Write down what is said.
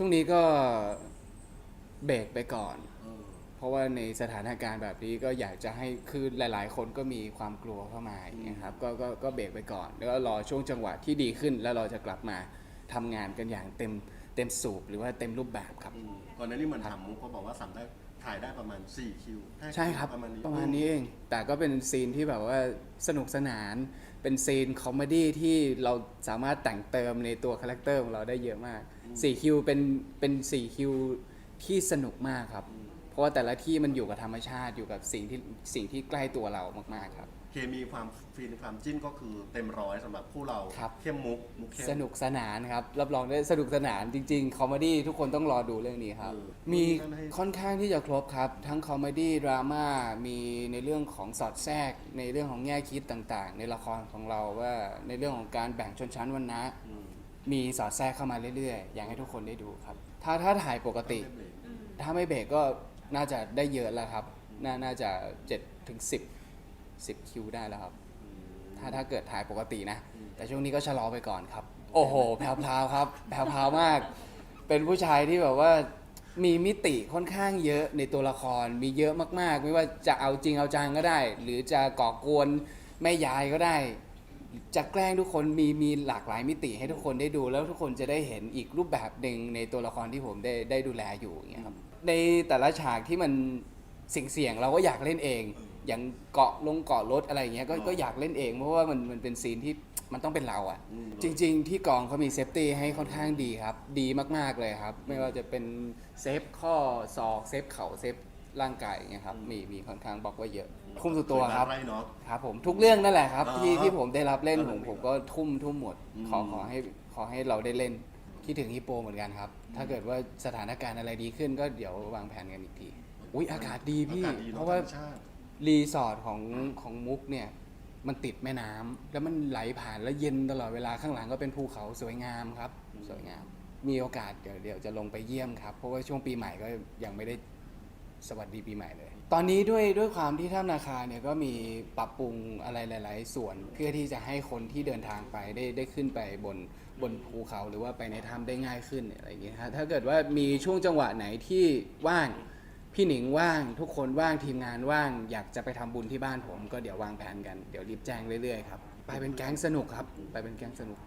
ช่วงนี้ก็เบรกไปก่อนเออเพราะว่าในสถานการณ์แบบนี้ก็อยากจะให้คือหลาย ๆ คนก็มีความกลัวเข้ามาอย่างเงี้ยครับก็ก็ก็เบรกไปก่อน แล้วก็รอช่วงจังหวะที่ดีขึ้น แล้วเราจะกลับมาทำงานกันอย่างเต็มเต็มสูบหรือว่าเต็มรูปแบบครับ อืมก่อนหน้านี้เหมือนถามมุกเขาบอกว่าสามได้ถ่ายได้ประมาณ 4 คิวห้าใช่ครับ ประมาณนี้ประมาณนี้เอง แต่ก็เป็นซีนที่แบบว่าสนุกสนาน เป็นซีนคอมเมดี้ที่เราสามารถแต่งเติมในตัวคาแรคเตอร์ของเราได้เยอะมาก 4คิวเป็นเป็น4คิวที่สนุกมากครับ เพราะว่าแต่ละที่มันอยู่กับธรรมชาติอยู่กับสิ่งที่สิ่งที่ใกล้ตัวเรามากๆครับ เคมีความฟีนความจิ้นก็คือเต็มร้อยสำหรับคู่เราครับ เข้มมุกมุกเข้ม สนุกสนานครับ รับรองได้สนุกสนานจริงๆ คอมเมดี้ทุกคนต้องรอดูเรื่องนี้ครับ เออมีนั่นให้ค่อนข้างที่จะครบครับ ทั้งคอมเมดี้ดราม่ามีในเรื่องของสอดแทรก ในเรื่องของแง่คิดต่างๆ ในละครของเราว่าในเรื่องของการแบ่งชนชั้นวรรณะอืม มีสอดแทรกเข้ามาเรื่อยๆ อยากให้ทุกคนได้ดูครับ ถ้าถ้าถ่ายปกติไม่เบรกถ้าไม่เบรกก็น่าจะได้เยอะแล้วครับ น่าน่าจะ7ถึง10 10 คิวได้แล้วครับอืมถ้าถ้าเกิดถ่ายปกตินะอืมแต่ช่วงนี้ก็ชะลอไปก่อนครับ โอ้โหแพรวๆครับแพรวๆมาก เป็นผู้ชายที่แบบว่ามีมิติค่อนข้างเยอะในตัวละคร มีเยอะมากๆ ไม่ว่าจะเอาจริงเอาจังก็ได้ หรือจะก่อกวนแม่ยายก็ได้ จะแกล้งทุกคนมีมีหลากหลายมิติให้ทุกคนได้ดู แล้วทุกคนจะได้เห็นอีกรูปแบบหนึ่งในตัวละครที่ผมได้ได้ดูแลอยู่อย่างเงี้ยครับในแต่ละฉากที่มันเสี่ยงๆเราก็อยากเล่นเอง อย่างเกาะลงเกาะรถอะไรอย่างเงี้ยก็ก็อยากเล่นเองเพราะว่ามันมันเป็นซีนที่มันต้องเป็นเราอะอืม จริง ๆ ที่กองเขามีเซฟตี้ให้ค่อนข้างดีครับ ดีมากๆเลยครับ ไม่ว่าจะเป็นเซฟข้อศอกเซฟเข่าเซฟ ร่างกายอย่างเงี้ยครับมีมีค่อนข้างบล็อกไว้เยอะคุ้มสุดตัวครับไรเนาะ ครับผมทุกเรื่องนั่นแหละครับอ๋อที่ที่ผมได้รับเล่นก็ผเลยมมีผมก็ทุ่มทุ่มหมด อืม ขอขอให้ขอให้เราได้เล่นคิดถึงฮิปโปเหมือนกันครับ ถ้าเกิดว่าสถานการณ์อะไรดีขึ้นก็เดี๋ยววางแผนกันอีกที อุ้ยอากาศดีพี่ อากาศดีเพเนาะราะว่าธรรมชาติ รีสอร์ทของของมุกเนี่ย มันติดแม่น้ำแล้วมันไหลผ่านแล้วเย็นตลอดเวลาข้างหลังก็เป็นภูเขาสวยงามครับสวยงาม มีโอกาสเดี๋ยวเดี๋ยวจะลงไปเยี่ยมครับ เพราะว่าช่วงปีใหม่ก็ยังไม่ได้ สวัสดีปีใหม่เลย ตอนนี้ด้วยด้วยความที่ถ้ำนาคาเนี่ยก็มีปรับปรุงอะไรหลาย ๆ ส่วนเพื่อที่จะให้คนที่เดินทางไปได้ได้ขึ้นไปบนบนภูเขาหรือว่าไปในถ้ำได้ง่ายขึ้นอะไรอย่างเงี้ยฮะถ้าเกิดว่ามีช่วงจังหวะไหนที่ว่างพี่หนิงว่างทุกคนว่างทีมงานว่าง อยากจะไปทำบุญที่บ้านผม ก็เดี๋ยววางแผนกันเดี๋ยวรีบแจ้งเรื่อยๆครับไปเป็นแก๊งสนุกครับ ไปเป็นแก๊งสนุก